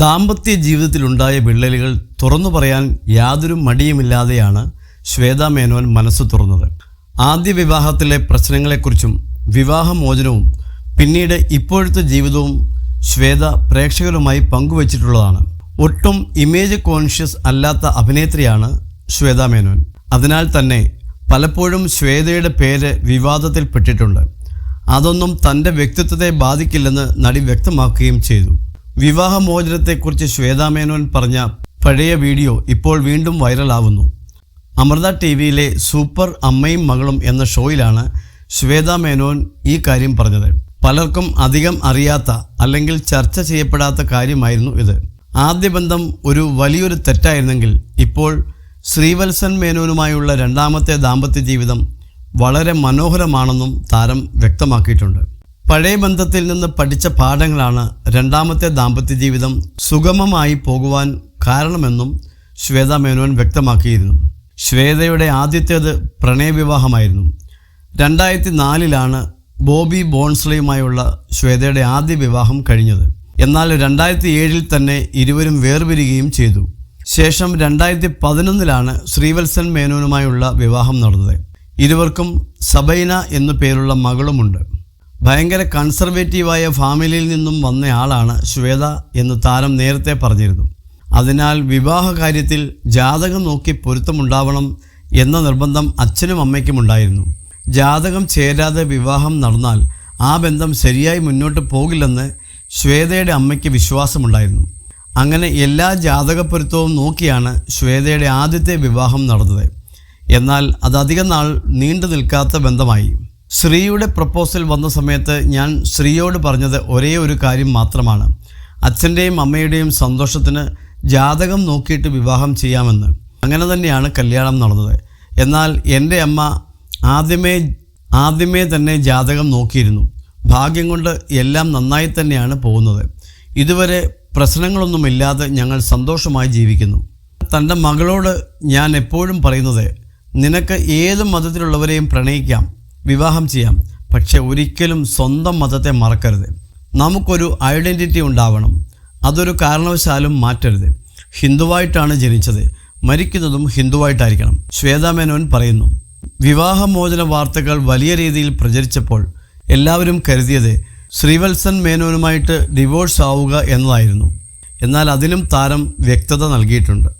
ദാമ്പത്യ ജീവിതത്തിലുണ്ടായ വിള്ളലുകൾ തുറന്നു പറയാൻ യാതൊരു മടിയുമില്ലാതെയാണ് ശ്വേത മേനോൻ മനസ്സ് തുറന്നത്. ആദ്യ വിവാഹത്തിലെ പ്രശ്നങ്ങളെക്കുറിച്ചും വിവാഹമോചനവും പിന്നീട് ഇപ്പോഴത്തെ ജീവിതവും ശ്വേത പ്രേക്ഷകരുമായി പങ്കുവച്ചിട്ടുള്ളതാണ്. ഒട്ടും ഇമേജ് കോൺഷ്യസ് അല്ലാത്ത അഭിനേത്രിയാണ് ശ്വേത മേനോൻ. അതിനാൽ തന്നെ പലപ്പോഴും ശ്വേതയുടെ പേര് വിവാദത്തിൽപ്പെട്ടിട്ടുണ്ട്. അതൊന്നും തന്റെ വ്യക്തിത്വത്തെ ബാധിക്കില്ലെന്ന് നടി വ്യക്തമാക്കുകയും ചെയ്തു. വിവാഹമോചനത്തെക്കുറിച്ച് ശ്വേതാമേനോൻ പറഞ്ഞ പഴയ വീഡിയോ ഇപ്പോൾ വീണ്ടും വൈറലാവുന്നു. അമൃത ടി വിയിലെ സൂപ്പർ അമ്മയും മകളും എന്ന ഷോയിലാണ് ശ്വേതാ മേനോൻ ഈ കാര്യം പറഞ്ഞത്. പലർക്കും അധികം അറിയാത്ത അല്ലെങ്കിൽ ചർച്ച ചെയ്യപ്പെടാത്ത കാര്യമായിരുന്നു ഇത്. ആദ്യ ബന്ധം ഒരു വലിയൊരു തെറ്റായിരുന്നെങ്കിൽ ഇപ്പോൾ ശ്രീവത്സൻ മേനോനുമായുള്ള രണ്ടാമത്തെ ദാമ്പത്യ ജീവിതം വളരെ മനോഹരമാണെന്നും താരം വ്യക്തമാക്കിയിട്ടുണ്ട്. പഴയ ബന്ധത്തിൽ നിന്ന് പഠിച്ച പാഠങ്ങളാണ് രണ്ടാമത്തെ ദാമ്പത്യ ജീവിതം സുഗമമായി പോകുവാൻ കാരണമെന്നും ശ്വേത മേനോൻ വ്യക്തമാക്കിയിരുന്നു. ശ്വേതയുടെ ആദ്യത്തേത് പ്രണയവിവാഹമായിരുന്നു. രണ്ടായിരത്തി നാലിലാണ് ബോബി ബോൺസ്ലയുമായുള്ള ശ്വേതയുടെ ആദ്യ വിവാഹം കഴിഞ്ഞത്. എന്നാൽ രണ്ടായിരത്തി ഏഴിൽ തന്നെ ഇരുവരും വേർപിരിയുകയും ചെയ്തു. ശേഷം രണ്ടായിരത്തി പതിനൊന്നിലാണ് ശ്രീവത്സൻ മേനോനുമായുള്ള വിവാഹം നടന്നത്. ഇരുവർക്കും സബൈന എന്നു പേരുള്ള മകളുമുണ്ട്. ഭയങ്കര കൺസർവേറ്റീവായ ഫാമിലിയിൽ നിന്നും വന്നയാളാണ് ശ്വേത എന്ന് താരം നേരത്തെ പറഞ്ഞിരുന്നു. അതിനാൽ വിവാഹ കാര്യത്തിൽ ജാതകം നോക്കി പൊരുത്തമുണ്ടാവണം എന്ന നിർബന്ധം അച്ഛനും അമ്മയ്ക്കും ഉണ്ടായിരുന്നു. ജാതകം ചേരാതെ വിവാഹം നടന്നാൽ ആ ബന്ധം ശരിയായി മുന്നോട്ട് പോകില്ലെന്ന് ശ്വേതയുടെ അമ്മയ്ക്ക് വിശ്വാസമുണ്ടായിരുന്നു. അങ്ങനെ എല്ലാ ജാതക പൊരുത്തവും നോക്കിയാണ് ശ്വേതയുടെ ആദ്യത്തെ വിവാഹം നടന്നത്. എന്നാൽ അതധികം നാൾ നീണ്ടു നിൽക്കാത്ത ബന്ധമായി. ശ്രീയുടെ പ്രപ്പോസൽ വന്ന സമയത്ത് ഞാൻ ശ്രീയോട് പറഞ്ഞത് ഒരേ ഒരു കാര്യം മാത്രമാണ്. അച്ഛന്റെയും അമ്മയുടെയും സന്തോഷത്തിന് ജാതകം നോക്കിയിട്ട് വിവാഹം ചെയ്യാമെന്ന്. അങ്ങനെ തന്നെയാണ് കല്യാണം നടന്നത്. എന്നാൽ എന്റെ അമ്മ ആദ്യമേ ആദ്യമേ തന്നെ ജാതകം നോക്കിയിരുന്നു. ഭാഗ്യം കൊണ്ട് എല്ലാം നന്നായി തന്നെയാണ് പോകുന്നത്. ഇതുവരെ പ്രശ്നങ്ങളൊന്നുമില്ലാതെ ഞങ്ങൾ സന്തോഷമായി ജീവിക്കുന്നു. തന്റെ മകളോട് ഞാൻ എപ്പോഴും പറയുന്നത് നിനക്ക് ഏത് മതത്തിലുള്ളവരെയും പ്രണയിക്കാം. വിവാഹം ചെയ്യാം. പക്ഷെ ഒരിക്കലും സ്വന്തം മതത്തെ മറക്കരുത്. നമുക്കൊരു ഐഡന്റിറ്റി ഉണ്ടാവണം. അതൊരു കാരണവശാലും മാറ്റരുത്. ഹിന്ദുവായിട്ടാണ് ജനിച്ചത്. മരിക്കുന്നതും ഹിന്ദുവായിട്ടായിരിക്കണം. ശ്വേതാമേനോൻ പറയുന്നു വിവാഹമോചന വാർത്തകൾ വലിയ രീതിയിൽ പ്രചരിച്ചപ്പോൾ എല്ലാവരും കരുതിയത് ശ്രീവത്സൻ മേനോനുമായിട്ട് ഡിവോഴ്സ് ആവുക എന്നതായിരുന്നു. എന്നാൽ അതിനും താരം വ്യക്തത നൽകിയിട്ടുണ്ട്.